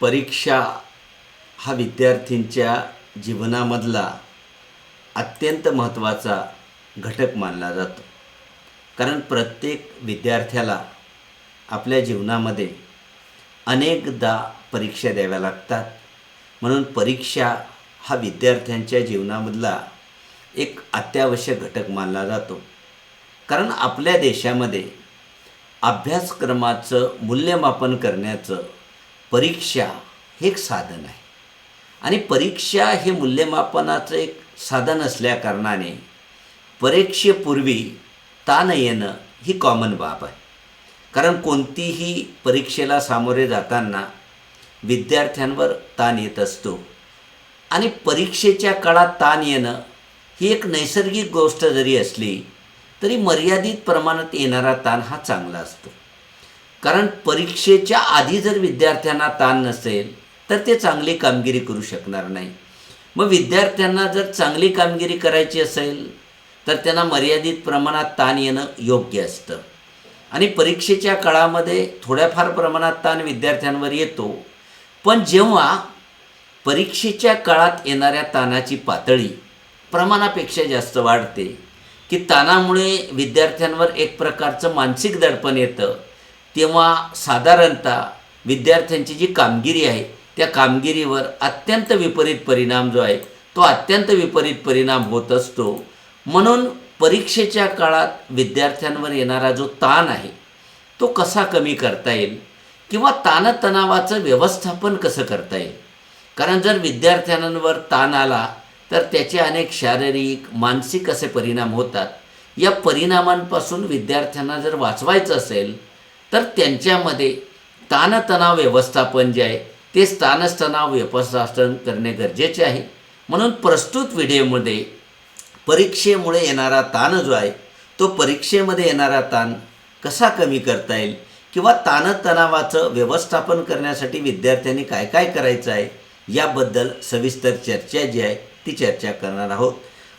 परीक्षा हा विद्यार्थींच्या जीवनामधला अत्यंत महत्त्वाचा घटक मानला जातो. कारण प्रत्येक विद्यार्थ्याला आपल्या जीवनामध्ये अनेकदा परीक्षा द्याव्या लागतात. म्हणून परीक्षा हा विद्यार्थ्यांच्या जीवनामधला एक अत्यावश्यक घटक मानला जातो. कारण आपल्या देशामध्ये अभ्यासक्रमाचं मूल्यमापन करण्याचं परीक्षा हे एक साधन आहे. आणि परीक्षा हे मूल्यमापनाचं एक साधन असल्याकारणाने परीक्षेपूर्वी ताण येणं ही कॉमन बाब आहे. कारण कोणतीही परीक्षेला सामोरे जाताना विद्यार्थ्यांवर ताण येत असतो. आणि परीक्षेच्या काळात ताण येणं ही एक नैसर्गिक गोष्ट जरी असली तरी मर्यादित प्रमाणात येणारा ताण हा चांगला असतो. कारण परीक्षेच्या आधी जर विद्यार्थ्यांना ताण नसेल तर ते चांगली कामगिरी करू शकणार नाही. मग विद्यार्थ्यांना जर चांगली कामगिरी करायची असेल तर त्यांना मर्यादित प्रमाणात ताण येणं योग्य असतं. आणि परीक्षेच्या काळामध्ये थोड्याफार प्रमाणात ताण विद्यार्थ्यांवर येतो पण जेव्हा परीक्षेच्या काळात येणाऱ्या ताणाची पातळी प्रमाणापेक्षा जास्त वाढते की ताणामुळे विद्यार्थ्यांवर एक प्रकारचं मानसिक दडपण येतं तेव्हा साधारणतः विद्यार्थ्यांची जी कामगिरी आहे त्या कामगिरीवर अत्यंत विपरीत परिणाम जो आहे तो अत्यंत विपरीत परिणाम होत असतो. म्हणून परीक्षेच्या काळात विद्यार्थ्यांवर येणारा जो ताण आहे तो कसा कमी करता येईल? किंवा ताणतणावाचं व्यवस्थापन कसं करता येईल? कारण जर विद्यार्थ्यांवर ताण आला तर त्याचे अनेक शारीरिक मानसिक असे परिणाम होतात. या परिणामांपासून विद्यार्थ्यांना जर वाचवायचं असेल तर त्यांच्यामध्ये ताणतणाव व्यवस्थापन जे आहे ते स्थानस्तणाव व्यवस्थापन करणे गरजेचे आहे. म्हणून प्रस्तुत व्हिडिओमध्ये परीक्षेमुळे येणारा ताण जो आहे तो परीक्षेमध्ये येणारा ताण कसा कमी करता येईल किंवा ताणतणावाचं व्यवस्थापन करण्यासाठी विद्यार्थ्यांनी काय काय करायचं आहे याबद्दल सविस्तर चर्चा जी आहे ती चर्चा करणार आहोत.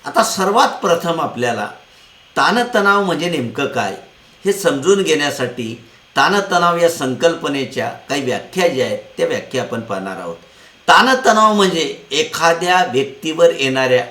आता सर्वात प्रथम आपल्याला ताणतणाव म्हणजे नेमकं काय हे समजून घेण्यासाठी ताणतणाव या संकल्पनेच्या काही व्याख्या ज्या आहेत त्या व्याख्या आपण पाहणार आहोत. ताणतणाव म्हणजे एखाद्या व्यक्तीवर येणाऱ्या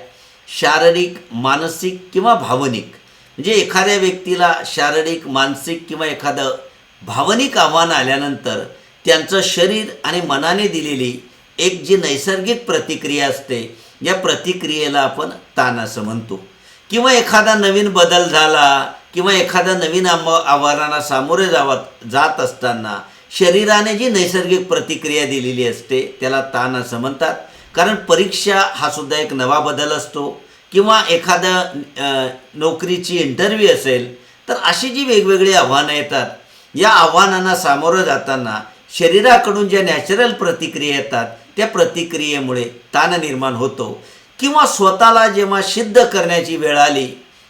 शारीरिक मानसिक किंवा भावनिक म्हणजे एखाद्या व्यक्तीला शारीरिक मानसिक किंवा एखादं भावनिक आव्हान आल्यानंतर त्यांचं शरीर आणि मनाने दिलेली एक जी नैसर्गिक प्रतिक्रिया असते या प्रतिक्रियेला आपण ताण असं म्हणतो. किंवा एखादा नवीन बदल झाला किंवा एखाद्या नवीन आम आव्हानाला सामोरे जावत जात असताना शरीराने जी नैसर्गिक प्रतिक्रिया दिलेली असते त्याला ताण असं म्हणतात. कारण परीक्षा हा सुद्धा एक नवा बदल असतो. किंवा एखादं नोकरीची इंटरव्ह्यू असेल तर अशी जी वेगवेगळी आव्हानं येतात या आव्हानांना सामोरं जाताना शरीराकडून ज्या नॅचरल प्रतिक्रिया येतात त्या प्रतिक्रियेमुळे ताण निर्माण होतो. किंवा स्वतःला जेव्हा सिद्ध करण्याची वेळ आली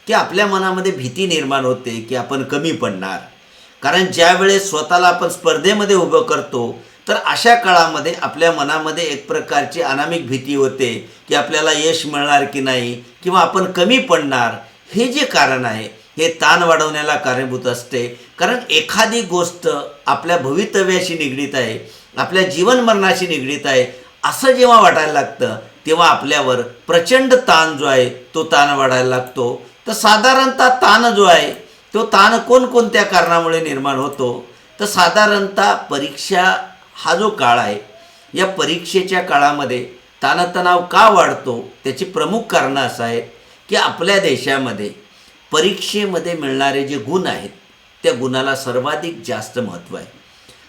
की आपल्या मनामध्ये भीती निर्माण होते की आपण कमी पडणार. कारण ज्यावेळेस स्वतःला आपण स्पर्धेमध्ये उभं करतो तर अशा काळामध्ये आपल्या मनामध्ये एक प्रकारची अनामिक भीती होते की आपल्याला यश मिळणार की नाही किंवा आपण कमी पडणार. हे जे कारण आहे हे ताण वाढवण्याला कारणीभूत असते. कारण एखादी गोष्ट आपल्या भवितव्याशी निगडीत आहे आपल्या जीवनमरणाशी निगडीत आहे असं जेव्हा वाटायला लागतं तेव्हा आपल्यावर प्रचंड ताण जो आहे तो ताण वाढायला लागतो. तर साधारणतः ताण जो आहे तो ताण कोणकोणत्या कारणामुळे निर्माण होतो? तर साधारणतः परीक्षा हा जो काळ आहे या परीक्षेच्या काळामध्ये ताणतणाव का वाढतो? त्याची प्रमुख कारणं असं आहेत की आपल्या देशामध्ये परीक्षेमध्ये मिळणारे जे गुण आहेत त्या गुणाला सर्वाधिक जास्त महत्त्व आहे.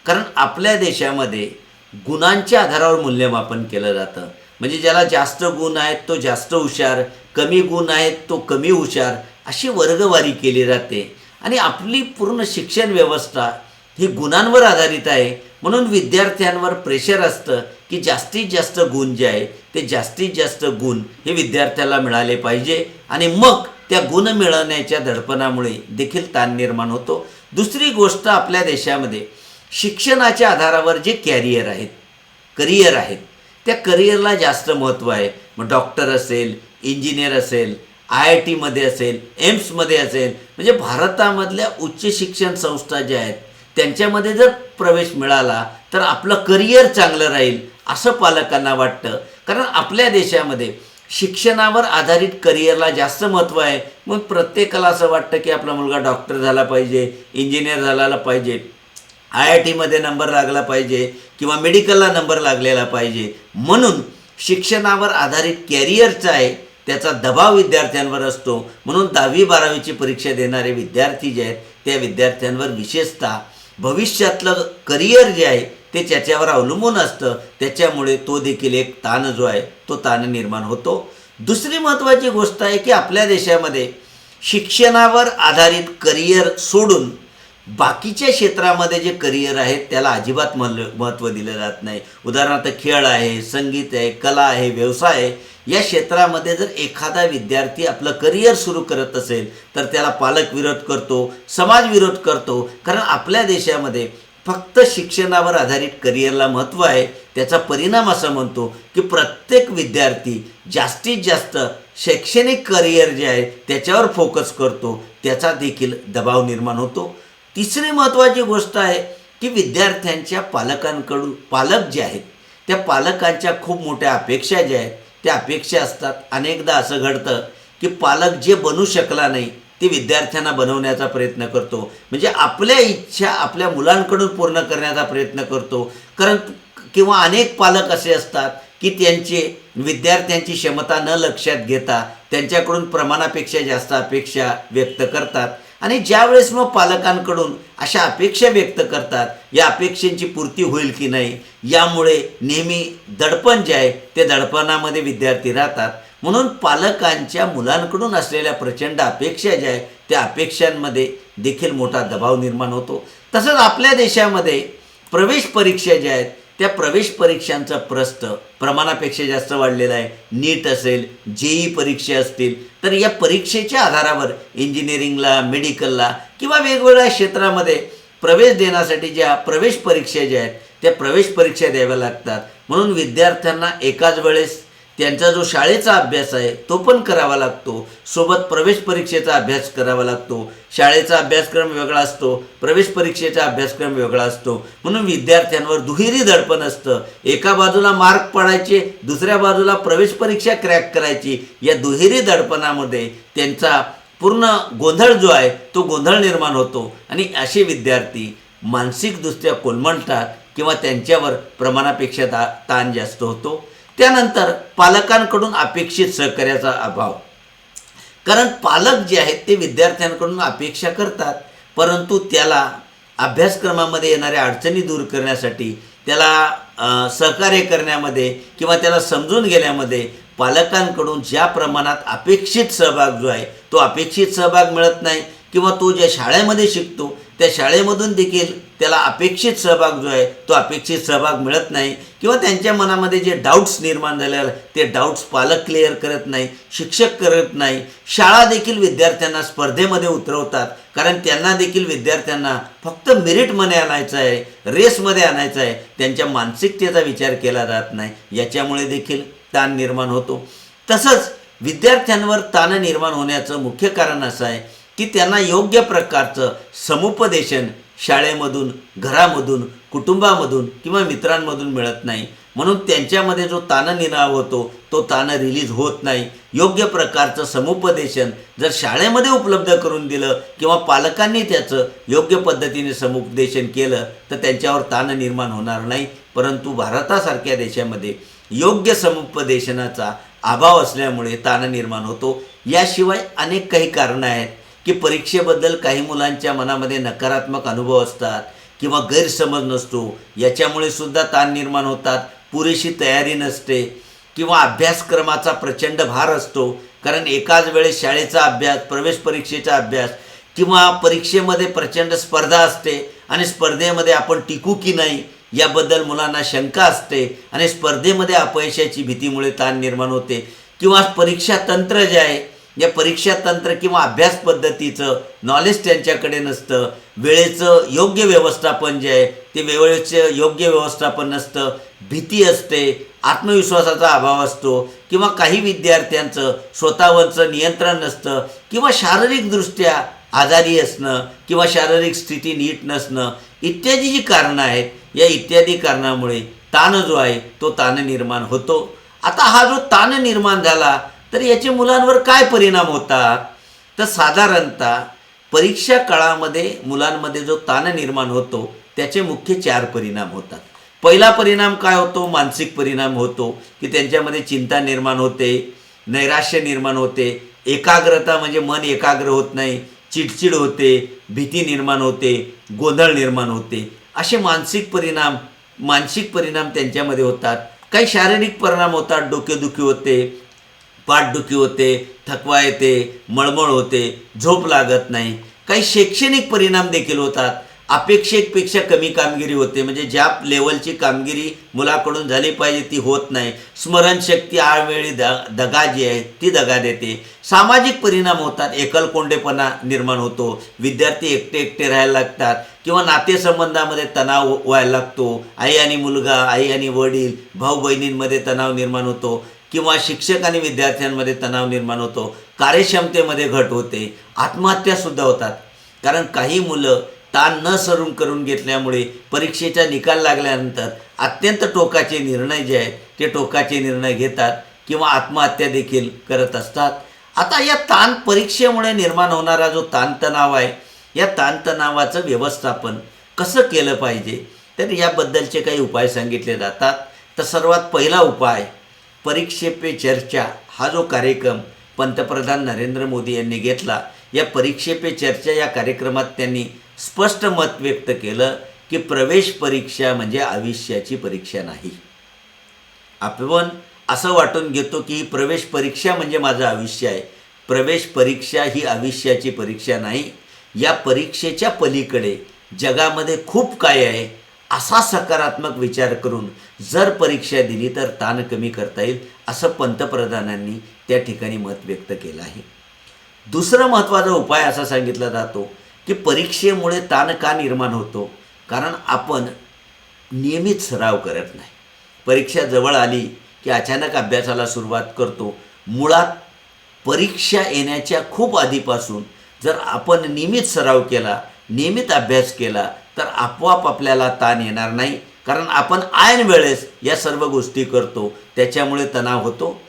कारण आपल्या देशामध्ये गुणांच्या आधारावर मूल्यमापन केलं जातं. म्हणजे ज्याला जास्त गुण आहेत तो जास्त हुशार कमी गुण आहेत तो कमी हुशार अशी वर्गवारी केली जाते. आणि आपली पूर्ण शिक्षण व्यवस्था ही गुणांवर आधारित आहे. म्हणून विद्यार्थ्यांवर प्रेशर असतं की जास्तीत जास्त गुण जे आहे ते जास्तीत जास्त गुण हे विद्यार्थ्याला मिळाले पाहिजे. आणि मग त्या गुण मिळवण्याच्या दडपणामुळे देखील ताण निर्माण होतो. दुसरी गोष्ट आपल्या देशामध्ये शिक्षणाच्या आधारावर जे कॅरियर आहेत करिअर आहेत त्या करिअरला जास्त महत्त्व आहे. मग डॉक्टर असेल इंजिनियर असेल आय आय टीमध्ये असेल एम्समध्ये असेल म्हणजे भारतामधल्या उच्च शिक्षण संस्था ज्या आहेत त्यांच्यामध्ये जर प्रवेश मिळाला तर आपलं करिअर चांगलं राहील असं पालकांना वाटतं. कारण आपल्या देशामध्ये शिक्षणावर आधारित करिअरला जास्त महत्त्व आहे. मग प्रत्येकाला असं वाटतं की आपला मुलगा डॉक्टर झाला पाहिजे इंजिनियर झाला पाहिजे. आय आय टीमध्ये नंबर लागला पाहिजे किंवा मेडिकलला नंबर लागलेला पाहिजे. म्हणून शिक्षणावर आधारित कॅरियरचा आहे त्याचा दबाव विद्यार्थ्यांवर असतो. म्हणून दहावी बारावीची परीक्षा देणारे विद्यार्थी जे आहेत त्या विद्यार्थ्यांवर विशेषतः भविष्यातलं करिअर जे आहे ते त्याच्यावर अवलंबून असतं. त्याच्यामुळे तो देखील एक ताण जो आहे तो ताण निर्माण होतो. दुसरी महत्त्वाची गोष्ट आहे की आपल्या देशामध्ये शिक्षणावर आधारित करिअर सोडून बाकीच्या क्षेत्रामध्ये जे करिअर आहे त्याला अजिबात मल महत्त्व दिलं जात नाही. उदाहरणार्थ खेळ आहे संगीत आहे कला आहे व्यवसाय आहे. या क्षेत्रामध्ये जर एखादा विद्यार्थी आपलं करिअर सुरू करत असेल तर त्याला पालक विरोध करतो समाज विरोध करतो. कारण आपल्या देशामध्ये फक्त शिक्षणावर आधारित करिअरला महत्त्व आहे. त्याचा परिणाम असा म्हणतो की प्रत्येक विद्यार्थी जास्तीत जास्त शैक्षणिक करिअर जे आहे त्याच्यावर फोकस करतो. त्याचा देखील दबाव निर्माण होतो. तिसरी महत्त्वाची गोष्ट आहे की विद्यार्थ्यांच्या पालकांकडून पालक जे आहेत त्या पालकांच्या खूप मोठ्या अपेक्षा ज्या आहेत त्या अपेक्षा असतात. अनेकदा असं घडतं की पालक जे बनू शकला नाही ते विद्यार्थ्यांना बनवण्याचा प्रयत्न करतो. म्हणजे आपल्या इच्छा आपल्या मुलांकडून पूर्ण करण्याचा प्रयत्न करतो. कारण किंवा अनेक पालक असे असतात की त्यांचे विद्यार्थ्यांची क्षमता न लक्षात घेता त्यांच्याकडून प्रमाणापेक्षा जास्त अपेक्षा व्यक्त करतात. आणि ज्यावेळेस मग पालकांकडून अशा अपेक्षा व्यक्त करतात या अपेक्षांची पूर्ती होईल की नाही यामुळे नेहमी दडपण जे आहे ते दडपणामध्ये विद्यार्थी राहतात. म्हणून पालकांच्या मुलांकडून असलेल्या प्रचंड अपेक्षा ज्या आहेत त्या अपेक्षांमध्ये देखील मोठा दबाव निर्माण होतो. तसंच आपल्या देशामध्ये प्रवेश परीक्षा ज्या आहेत त्या प्रवेश परीक्षांचा प्रस्त प्रमाणापेक्षा जास्त वाढलेला आहे. नीट असेल जेई परीक्षा असतील तर या परीक्षेच्या आधारावर इंजिनिअरिंगला मेडिकलला किंवा वेगवेगळ्या क्षेत्रामध्ये प्रवेश देण्यासाठी ज्या प्रवेश परीक्षा ज्या आहेत त्या प्रवेश परीक्षा द्याव्या लागतात. म्हणून विद्यार्थ्यांना एकाच वेळेस त्यांचा जो शाळेचा अभ्यास आहे तो पण करावा लागतो. सोबत प्रवेश परीक्षेचा अभ्यास करावा लागतो. शाळेचा अभ्यासक्रम वेगळा असतो प्रवेश परीक्षेचा अभ्यासक्रम वेगळा असतो. म्हणून विद्यार्थ्यांवर दुहेरी दडपण असतं. एका बाजूला मार्क पडायचे दुसऱ्या बाजूला प्रवेश परीक्षा क्रॅक करायची. या दुहेरी दडपणामध्ये त्यांचा पूर्ण गोंधळ जो आहे तो गोंधळ निर्माण होतो. आणि असे विद्यार्थी मानसिकदृष्ट्या कोलमडतात किंवा त्यांच्यावर प्रमाणापेक्षा ता ताण जास्त होतो. त्यानंतर पालकांकडून अपेक्षित सहकार्याचा अभाव. कारण पालक जे आहेत ते विद्यार्थ्यांकडून अपेक्षा करतात परंतु त्याला अभ्यासक्रमामध्ये येणाऱ्या अडचणी दूर करण्यासाठी त्याला सहकार्य करण्यामध्ये किंवा त्याला समजून घेण्यामध्ये पालकांकडून ज्या प्रमाणात अपेक्षित सहभाग जो आहे तो अपेक्षित सहभाग मिळत नाही किंवा तो ज्या शाळेमध्ये शिकतो त्या शाळेमधून देखील त्याला अपेक्षित सहभाग जो आहे तो अपेक्षित सहभाग मिळत नाही. किंवा त्यांच्या मनामध्ये जे डाऊट्स निर्माण झाले ते डाऊट्स पालक क्लिअर करत नाही शिक्षक करत नाही. शाळा देखील विद्यार्थ्यांना स्पर्धेमध्ये उतरवतात. कारण त्यांना देखील विद्यार्थ्यांना फक्त मेरिटमध्ये आणायचं आहे रेसमध्ये आणायचं आहे. त्यांच्या मानसिकतेचा विचार केला जात नाही. याच्यामुळे देखील ताण निर्माण होतो. तसंच विद्यार्थ्यांवर ताण निर्माण होण्याचं मुख्य कारण असं आहे की त्यांना योग्य प्रकारचं समुपदेशन शाळेमधून घरामधून कुटुंबामधून किंवा मित्रांमधून मिळत नाही. म्हणून त्यांच्यामध्ये जो ताणनिराव होतो तो ताण रिलीज होत नाही. योग्य प्रकारचं समुपदेशन जर शाळेमध्ये उपलब्ध करून दिलं किंवा पालकांनी त्याचं योग्य पद्धतीने समुपदेशन केलं तर त्यांच्यावर ताण निर्माण होणार नाही. परंतु भारतासारख्या देशामध्ये योग्य समुपदेशनाचा अभाव असल्यामुळे ताण निर्माण होतो. याशिवाय अनेक काही कारणं आहेत. की परीक्षेबद्दल काही मुलांच्या मनामध्ये नकारात्मक अनुभव असतात किंवा गैरसमज नसतो याच्यामुळे सुद्धा ताण निर्माण होतात पुरेशी तयारी नसते किंवा अभ्यासक्रमाचा प्रचंड भार असतो. कारण एकाच वेळेस शाळेचा अभ्यास प्रवेश परीक्षेचा अभ्यास किंवा परीक्षेमध्ये प्रचंड स्पर्धा असते आणि स्पर्धेमध्ये आपण टिकू की नाही याबद्दल मुलांना शंका असते आणि स्पर्धेमध्ये अपयशाची भीतीमुळे ताण निर्माण होते. किंवा परीक्षा तंत्र जे आहे या परीक्षा तंत्र किंवा अभ्यास पद्धतीचं नॉलेज त्यांच्याकडे नसतं. वेळेचं योग्य व्यवस्थापन जे आहे ते वेळेचं योग्य व्यवस्थापन नसतं. भीती असते आत्मविश्वासाचा अभाव असतो किंवा काही विद्यार्थ्यांचं स्वतःवरचं नियंत्रण नसतं किंवा शारीरिकदृष्ट्या आजारी असणं किंवा शारीरिक स्थिती नीट नसणं इत्यादी जी कारणं आहेत या इत्यादी कारणामुळे ताण जो आहे तो ताण निर्माण होतो. आता हा जो ताण निर्माण झाला तर याचे मुलांवर काय परिणाम होतात? तर साधारणतः परीक्षा काळामध्ये मुलांमध्ये जो ताण निर्माण होतो त्याचे मुख्य चार परिणाम होतात. पहिला परिणाम काय होतो? मानसिक परिणाम होतो की त्यांच्यामध्ये चिंता निर्माण होते नैराश्य निर्माण होते एकाग्रता म्हणजे मन एकाग्र होत नाही चिडचिड होते भीती निर्माण होते गोंधळ निर्माण होते. असे मानसिक परिणाम मानसिक परिणाम त्यांच्यामध्ये होतात. काही शारीरिक परिणाम होतात डोकेदुखी होते पाठदुखी होते थकवा येते मळमळ होते झोप लागत नाही. काही शैक्षणिक परिणाम देखील होतात. अपेक्षेपेक्षा कमी कामगिरी होते. म्हणजे ज्या लेवलची कामगिरी मुलाकडून झाली पाहिजे ती होत नाही. स्मरणशक्ती आळवेळी द दगा जी आहे ती दगा देते. सामाजिक परिणाम होतात. एकलकोंडेपणा निर्माण होतो. विद्यार्थी एकटे एकटे राहायला लागतात. किंवा नातेसंबंधामध्ये तणाव व्हायला लागतो. आई आणि मुलगा आई आणि वडील भाऊ बहिणींमध्ये तणाव निर्माण होतो. किंवा शिक्षक आणि विद्यार्थ्यांमध्ये तणाव निर्माण होतो कार्यक्षमतेमध्ये घट होते आत्महत्यासुद्धा होतात. कारण काही मुलं ताण न सरून करून घेतल्यामुळे परीक्षेचा निकाल लागल्यानंतर अत्यंत टोकाचे निर्णय जे आहेत ते टोकाचे निर्णय घेतात किंवा आत्महत्या देखील करत असतात. आता या ताण परीक्षेमुळे निर्माण होणारा जो ताणतणाव आहे या ताणतणावाचं व्यवस्थापन कसं केलं पाहिजे? तर याबद्दलचे काही उपाय सांगितले जातात. तर सर्वात पहिला उपाय परीक्षे पे चर्चा हा जो कार्यक्रम पंतप्रधान नरेंद्र मोदी यांनी घेतला या परीक्षे पे चर्चा या कार्यक्रमात त्यांनी स्पष्ट मत व्यक्त केलं की प्रवेश परीक्षा म्हणजे आयुष्याची परीक्षा नाही. आपण असं वाटून घेतो की ही प्रवेश परीक्षा म्हणजे माझं आयुष्य आहे. प्रवेश परीक्षा ही आयुष्याची परीक्षा नाही. या परीक्षेच्या पलीकडे जगामध्ये खूप काय आहे असा सकारात्मक विचार करून जर परीक्षा दिली तर ताण कमी करता येईल असं पंतप्रधानांनी त्या ठिकाणी मत व्यक्त केलं आहे. दुसरा महत्त्वाचा उपाय असा सांगितला जातो की परीक्षेमुळे ताण का निर्माण होतो? कारण आपण नियमित सराव करत नाही. परीक्षा जवळ आली की अचानक अभ्यासाला सुरुवात करतो. मुळात परीक्षा येण्याच्या खूप आधीपासून जर आपण नियमित सराव केला नियमित अभ्यास केला तर आपोआप आपल्याला ताण येणार नाही. कारण आपण ऐन वेळेस या सर्व गोष्टी करतो. त्याच्यामुळे तणाव होतो.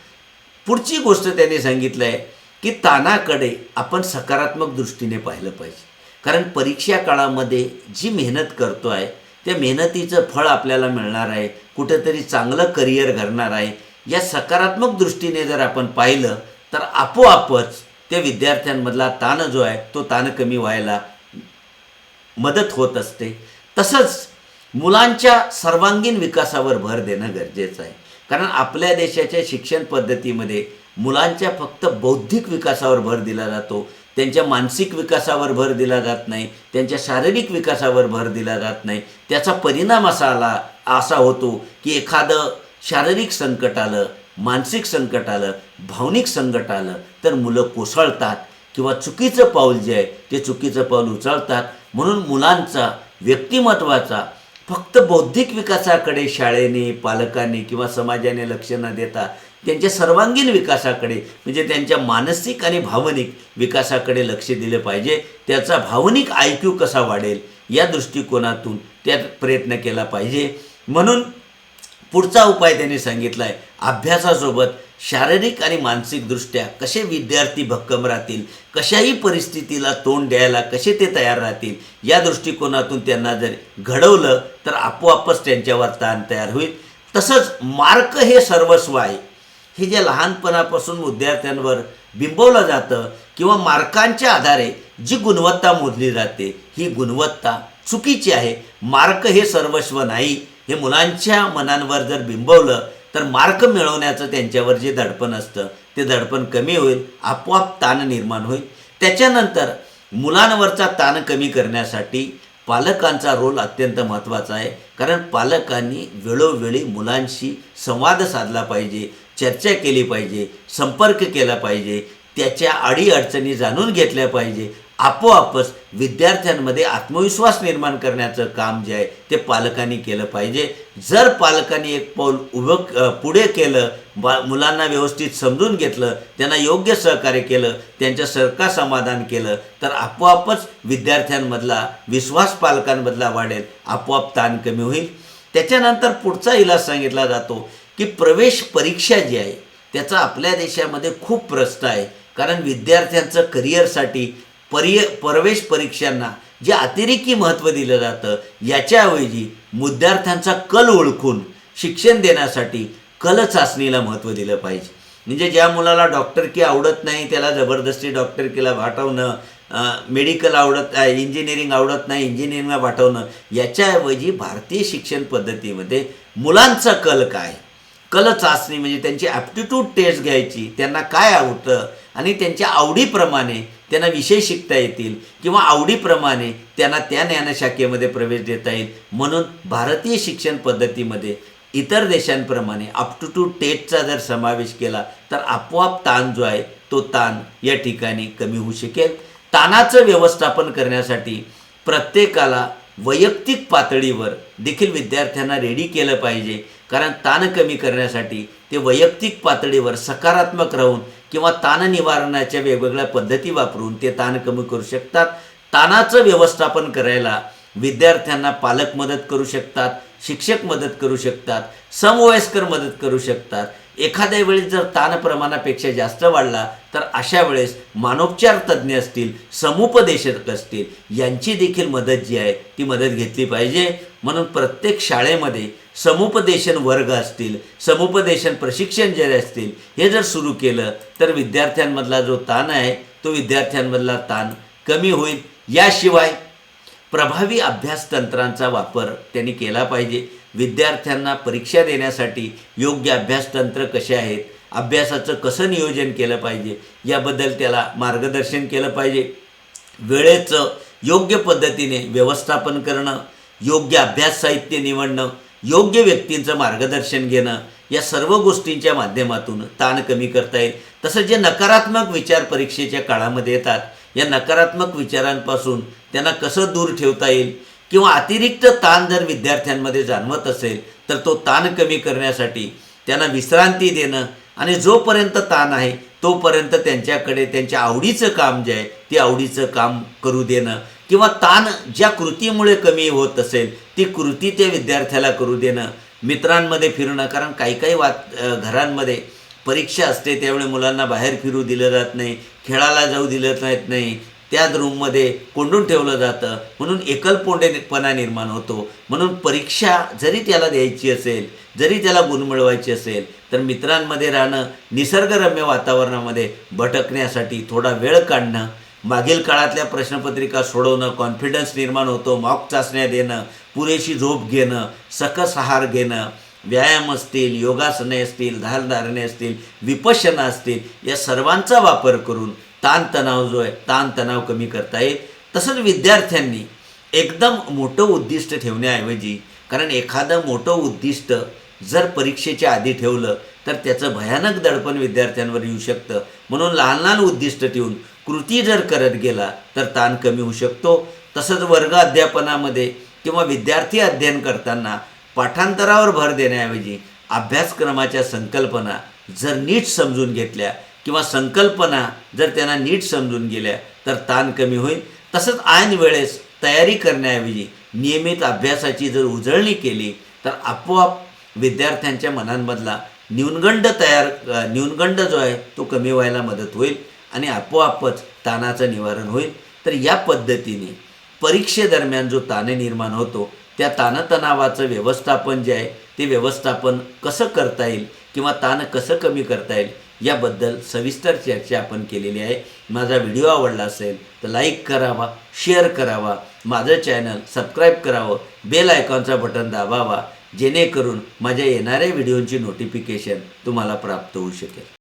पुढची गोष्ट त्यांनी सांगितलं आहे की ताणाकडे आपण सकारात्मक दृष्टीने पाहिलं पाहिजे. कारण परीक्षा काळामध्ये जी मेहनत करतो आहे त्या मेहनतीचं फळ आपल्याला मिळणार आहे. कुठेतरी चांगलं करिअर घडणार आहे. या सकारात्मक दृष्टीने जर आपण पाहिलं तर आपोआपच त्या विद्यार्थ्यांमधला ताण जो आहे तो ताण कमी व्हायला मदत होत असते. तसंच मुलांच्या सर्वांगीण विकासावर भर देणं गरजेचं आहे. कारण आपल्या देशाच्या शिक्षण पद्धतीमध्ये मुलांच्या फक्त बौद्धिक विकासावर भर दिला जातो. त्यांच्या मानसिक विकासावर भर दिला जात नाही. त्यांच्या शारीरिक विकासावर भर दिला जात नाही. त्याचा परिणाम असा आला असा होतो की एखादं शारीरिक संकट आलं मानसिक संकट आलं भावनिक संकट आलं तर मुलं कोसळतात किंवा चुकीचं पाऊल जे आहे ते चुकीचं पाऊल उचलतात. म्हणून मुलांचा व्यक्तिमत्वाचा फक्त बौद्धिक विकासाकडे शाळेने पालकांनी किंवा समाजाने लक्ष न देता त्यांच्या सर्वांगीण विकासाकडे म्हणजे त्यांच्या मानसिक आणि भावनिक विकासाकडे लक्ष दिलं पाहिजे. त्याचा भावनिक आय क्यू कसा वाढेल या दृष्टिकोनातून त्यात प्रयत्न केला पाहिजे. म्हणून पुढचा उपाय त्यांनी सांगितला आहे अभ्यासासोबत शारीरिक आणि मानसिकदृष्ट्या कसे विद्यार्थी भक्कम राहतील कशाही परिस्थितीला तोंड द्यायला कसे ते तयार राहतील या दृष्टिकोनातून त्यांना जर घडवलं तर आपोआपच त्यांच्यावर ताण तयार होईल. तसंच मार्क हे सर्वस्व आहे. हे जे लहानपणापासून विद्यार्थ्यांवर बिंबवलं जातं किंवा मार्कांच्या आधारे जी गुणवत्ता मोजली जाते ही गुणवत्ता चुकीची आहे. मार्क हे सर्वस्व नाही. हे मुलांच्या मनांवर जर बिंबवलं तर मार्क मिळवण्याचं त्यांच्यावर जे दडपण असतं ते दडपण कमी होईल आपोआप ताण निर्माण होईल. त्याच्यानंतर मुलांवरचा ताण कमी करण्यासाठी पालकांचा रोल अत्यंत महत्त्वाचा आहे. कारण पालकांनी वेळोवेळी मुलांशी संवाद साधला पाहिजे चर्चा केली पाहिजे संपर्क केला पाहिजे त्याच्या अडीअडचणी जाणून घेतल्या पाहिजे. आपोआपच विद्यार्थ्यांमध्ये आत्मविश्वास निर्माण करण्याचं काम जे आहे ते पालकांनी केलं पाहिजे. जर पालकांनी एक पाऊल उभं पुढे केलं बा मुलांना व्यवस्थित समजून घेतलं त्यांना योग्य सहकार्य केलं त्यांच्या सरका समाधान केलं तर आपोआपच विद्यार्थ्यांमधला विश्वास पालकांमधला वाढेल आपोआप ताण कमी होईल. त्याच्यानंतर पुढचा इलाज सांगितला जातो की प्रवेश परीक्षा जी आहे त्याचा आपल्या देशामध्ये खूप प्रस्त आहे. कारण विद्यार्थ्यांचं करिअरसाठी पर्य प्रवेश परीक्षांना जे अतिरेकी महत्त्व दिलं जातं याच्याऐवजी मुद्यार्थ्यांचा कल ओळखून शिक्षण देण्यासाठी कल चाचणीला महत्त्व दिलं पाहिजे. म्हणजे ज्या मुलाला डॉक्टरकी आवडत नाही त्याला जबरदस्ती डॉक्टरकीला पाठवणं मेडिकल आवडत इंजिनिअरिंग आवडत नाही इंजिनिअरिंगला पाठवणं याच्याऐवजी भारतीय शिक्षण पद्धतीमध्ये मुलांचा कल काय? कल चाचणी म्हणजे त्यांची ॲप्टिट्यूड टेस्ट घ्यायची त्यांना काय आवडतं आणि त्यांच्या आवडीप्रमाणे त्यांना विषय शिकता येतील किंवा आवडीप्रमाणे त्यांना त्या ज्ञानशाखेमध्ये प्रवेश देता येईल. म्हणून भारतीय शिक्षण पद्धतीमध्ये इतर देशांप्रमाणे अप टू टू टेटचा जर समावेश केला तर आपोआप ताण जो आहे तो ताण या ठिकाणी कमी होऊ शकेल. ताणाचं व्यवस्थापन करण्यासाठी प्रत्येकाला वैयक्तिक पातळीवर देखील विद्यार्थ्यांना रेडी केलं पाहिजे. कारण ताण कमी करण्यासाठी ते वैयक्तिक पातळीवर सकारात्मक राहून किंवा ताण निवारणाच्या वेगवेगळ्या पद्धती वापरून ते ताण कमी करू शकतात. ताणाचं व्यवस्थापन करायला विद्यार्थ्यांना पालक मदत करू शकतात शिक्षक मदत करू शकतात समवयस्कर मदत करू शकतात. एखाद्या वेळेस जर ताण प्रमाणापेक्षा जास्त वाढला तर अशा वेळेस मानोपचार तज्ज्ञ असतील समुपदेशक असतील यांची देखील मदत जी आहे ती मदत घेतली पाहिजे. म्हणून प्रत्येक शाळेमध्ये समुपदेशन वर्ग असतील समुपदेशन प्रशिक्षण जे असतील हे जर सुरू केलं तर विद्यार्थ्यांमधला जो ताण आहे तो विद्यार्थ्यांमधला ताण कमी होईल. याशिवाय प्रभावी अभ्यास तंत्रांचा वापर त्यांनी केला पाहिजे. विद्यार्थ्यांना परीक्षा देण्यासाठी योग्य अभ्यासतंत्र कसे आहेत अभ्यासाचं कसं नियोजन केलं पाहिजे याबद्दल त्याला मार्गदर्शन केलं पाहिजे. वेळेचं योग्य पद्धतीने व्यवस्थापन करणं योग्य अभ्यास साहित्य निवडणं योग्य व्यक्तींचं मार्गदर्शन घेणं या सर्व गोष्टींच्या माध्यमातून ताण कमी करता येईल. तसं जे नकारात्मक विचार परीक्षेच्या काळामध्ये येतात या नकारात्मक विचारांपासून त्यांना कसं दूर ठेवता येईल किंवा अतिरिक्त ताण जर विद्यार्थ्यांमध्ये जाणवत असेल तर तो ताण कमी करण्यासाठी त्यांना विश्रांती देणं आणि जोपर्यंत ताण आहे तोपर्यंत त्यांच्याकडे त्यांच्या आवडीचं काम जे आहे ते आवडीचं काम करू देणं. किंवा ताण ज्या कृतीमुळे कमी होत असेल ती कृती त्या विद्यार्थ्याला करू देणं. मित्रांमध्ये फिरणं कारण काही काही वात घरांमध्ये परीक्षा असते त्यावेळी मुलांना बाहेर फिरू दिलं जात नाही खेळायला जाऊ दिलं जात नाही त्याच रूममध्ये कोंडून ठेवलं जातं. म्हणून एकलपोंडेपणा निर्माण होतो. म्हणून परीक्षा जरी त्याला द्यायची असेल जरी त्याला गुण मिळवायची असेल तर मित्रांमध्ये राहणं निसर्गरम्य वातावरणामध्ये भटकण्यासाठी थोडा वेळ काढणं मागील काळातल्या प्रश्नपत्रिका सोडवणं कॉन्फिडन्स निर्माण होतो मॉक चाचण्या देणं पुरेशी झोप घेणं सकस आहार घेणं व्यायाम असतील योगासने असतील धारधारणे असतील विपशना असतील या सर्वांचा वापर करून ताणतणाव जो आहे ताणतणाव कमी करता येईल. तसंच विद्यार्थ्यांनी एकदम मोठं उद्दिष्ट ठेवण्याऐवजी कारण एखादं मोठं उद्दिष्ट जर परीक्षेच्या आधी ठेवलं तर त्याचं भयानक दडपण विद्यार्थ्यांवर येऊ शकतं. म्हणून लहान लहान उद्दिष्ट ठेवून कृती जर करत गेला तर ताण कमी होऊ शकतो. तसंच वर्ग अध्यापनामध्ये किंवा विद्यार्थी अध्ययन करताना पाठांतरावर भर देण्याऐवजी अभ्यासक्रमाच्या संकल्पना जर नीट समजून घेतल्या किंवा संकल्पना जर त्यांना नीट समजून गेल्या तर ताण कमी होईल. तसंच ऐन वेळेस तयारी करण्याऐवजी नियमित अभ्यासाची जर उजळणी केली तर आपोआप विद्यार्थ्यांच्या मनांमधला न्यूनगंड तयार न्यूनगंड जो आहे तो कमी व्हायला मदत होईल आणि आपोआपच ताणाचं निवारण होईल. तर या पद्धतीने परीक्षेदरम्यान जो ताण निर्माण होतो त्या ताणतणावाचं व्यवस्थापन जे आहे ते व्यवस्थापन कसं करता येईल किंवा ताण कसं कमी करता येईल याबद्दल सविस्तर चर्चा आपण केलेली आहे. माझा व्हिडिओ आवडला असेल तर लाईक करावा शेअर करावा माझं चॅनल सबस्क्राईब करावं बेल आयकॉनचा बटन दाबावा जेणेकरून माझ्या येणाऱ्या व्हिडिओंची नोटिफिकेशन तुम्हाला प्राप्त होऊ शकेल.